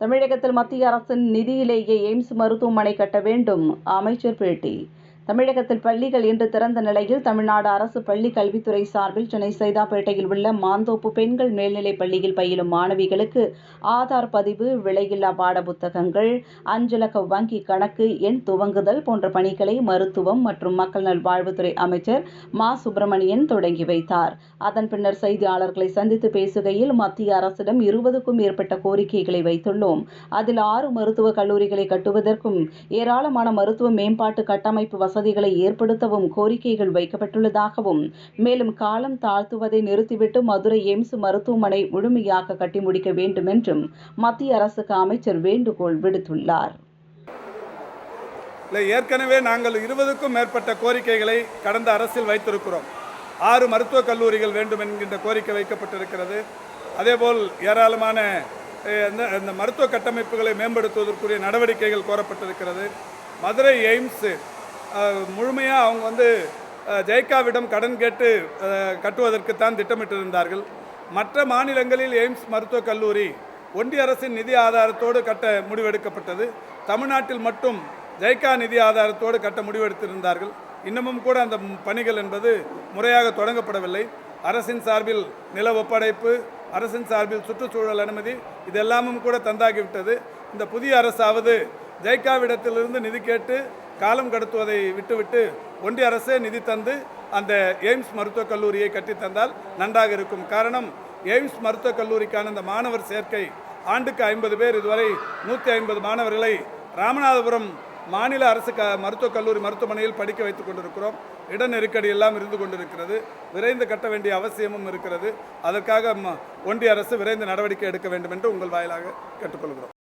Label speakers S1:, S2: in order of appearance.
S1: தமிழகத்தில் மத்திய அரசின் நிதியிலேயே எய்ம்ஸ் மருத்துவமனை கட்ட வேண்டும். அமைச்சர் பேட்டி தமிழகத்தில் பள்ளிகள் இன்று திறந்த நிலையில் தமிழ்நாடு அரசு பள்ளி கல்வித்துறை சார்பில் சென்னை சைதாப்பேட்டையில் உள்ள மாந்தோப்பு பெண்கள் மேல்நிலைப் பள்ளியில் பயிலும் மாணவிகளுக்கு ஆதார் பதிவு விலையில்லா பாடப்புத்தகங்கள் அஞ்சலக வங்கி கணக்கு எண் துவங்குதல் போன்ற பணிகளை மருத்துவம் மற்றும் மக்கள் நல்வாழ்வுத்துறை அமைச்சர் மா. சுப்பிரமணியன் தொடங்கி வைத்தார். அதன் பின்னர் செய்தியாளர்களை சந்தித்து பேசுகையில் மத்திய அரசிடம் இருபதுக்கும் மேற்பட்ட கோரிக்கைகளை வைத்துள்ளோம். அதில் ஆறு மருத்துவக் கல்லூரிகளை கட்டுவதற்கும் ஏராளமான மருத்துவ மேம்பாட்டு கட்டமைப்பு வசதிகளை ஏற்படுத்தவும் கோரிக்கைகள் வைக்கப்பட்டுள்ளதாகவும் மேலும் காலம் தாழ்த்துவதை நிறுத்திவிட்டு மதுரை எய்ம்ஸ் மருத்துவமனை முழுமையாக கட்டி முடிக்க வேண்டும் என்றும் மத்திய அரசுக்கு அமைச்சர் வேண்டுகோள் விடுத்துள்ளார்.
S2: இல்லை ஏற்கனவே நாங்கள் இருபதுக்கும் மேற்பட்ட கோரிக்கைகளை கடந்த அரசில் வைத்திருக்கிறோம். ஆறு மருத்துவக் கல்லூரிகள் வேண்டும் என்கின்ற கோரிக்கை வைக்கப்பட்டிருக்கிறது. அதேபோல் ஏராளமான இந்த மருத்துவ கட்டமைப்புகளை மேம்படுத்துவதற்குரிய நடவடிக்கைகள் கோரப்பட்டிருக்கிறது. மதுரை எய்ம்ஸு முழுமையாக அவங்க வந்து ஜெய்காவிடம் கடன் கேட்டு கட்டுவதற்குத்தான் திட்டமிட்டிருந்தார்கள். மற்ற மாநிலங்களில் எய்ம்ஸ் மருத்துவக் கல்லூரி ஒன்றிய அரசின் நிதி ஆதாரத்தோடு கட்ட முடிவெடுக்கப்பட்டது. தமிழ்நாட்டில் மட்டும் ஜெய்கா நிதி ஆதாரத்தோடு கட்ட முடிவெடுத்திருந்தார்கள். இன்னமும் கூட அந்த பணிகள் என்பது முறையாக தொடங்கப்படவில்லை. அரசின் சார்பில் நில ஒப்படைப்பு அரசின் சார்பில் சுற்றுச்சூழல் அனுமதி இதெல்லாமும் கூட தந்தாகிவிட்டது. இந்த புதிய அரசாவது ஜெய்காவிடத்திலிருந்து நிதி கேட்டு காலம் கடத்துவதை விட்டுவிட்டு ஒன்றிய அரசே நிதி தந்து அந்த எய்ம்ஸ் மருத்துவக் கல்லூரியை கட்டித் தந்தால் நன்றாக இருக்கும். காரணம் எய்ம்ஸ் மருத்துவக் கல்லூரிக்கான அந்த மாணவர் சேர்க்கை. ஆண்டுக்கு ஐம்பது பேர் இதுவரை நூற்றி ஐம்பது மாணவர்களை ராமநாதபுரம் மாநில அரசு க மருத்துவக் கல்லூரி மருத்துவமனையில் படிக்க வைத்துக் கொண்டிருக்கிறோம். இட நெருக்கடி எல்லாம் இருந்து கொண்டிருக்கிறது. விரைந்து கட்ட வேண்டிய அவசியமும் இருக்கிறது. அதற்காக ஒன்றிய அரசு விரைந்து நடவடிக்கை எடுக்க வேண்டும் என்று உங்கள் வாயிலாக கேட்டுக்கொள்கிறோம்.